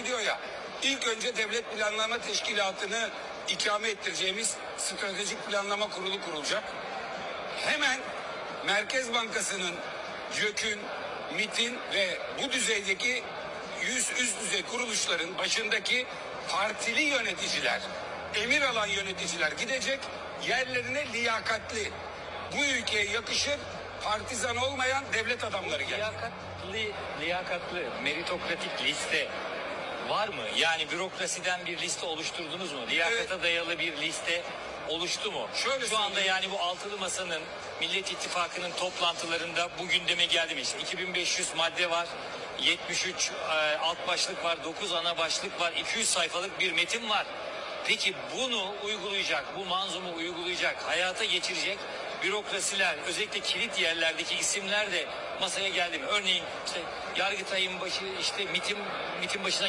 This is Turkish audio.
gidiyor ya. İlk önce devlet planlama teşkilatını ikame ettireceğimiz stratejik planlama kurulu kurulacak. Hemen Merkez Bankası'nın, YÖK'ün, MIT'in ve bu düzeydeki yüz üst düzey kuruluşların başındaki partili yöneticiler, emir alan yöneticiler gidecek, yerlerine liyakatli, bu ülkeye yakışır, partizan olmayan devlet adamları gelecek. Liyakatli, liyakatlı, meritokratik liste var mı? Yani bürokrasiden bir liste oluşturdunuz mu? Liyakata dayalı bir liste oluştu mu? Şöyle Şu anda söyleyeyim. yani bu altılı masanın Millet İttifakı'nın toplantılarında bu gündeme geldi mi? İşte 2500 madde var. 73 e, alt başlık var, 9 ana başlık var, 200 sayfalık bir metin var. Peki bunu uygulayacak, bu manzumu uygulayacak, hayata geçirecek bürokrasiler, özellikle kilit yerlerdeki isimler de masaya geldi mi? Örneğin işte Yargıtay'ın başı, işte MIT'in, MIT'in başına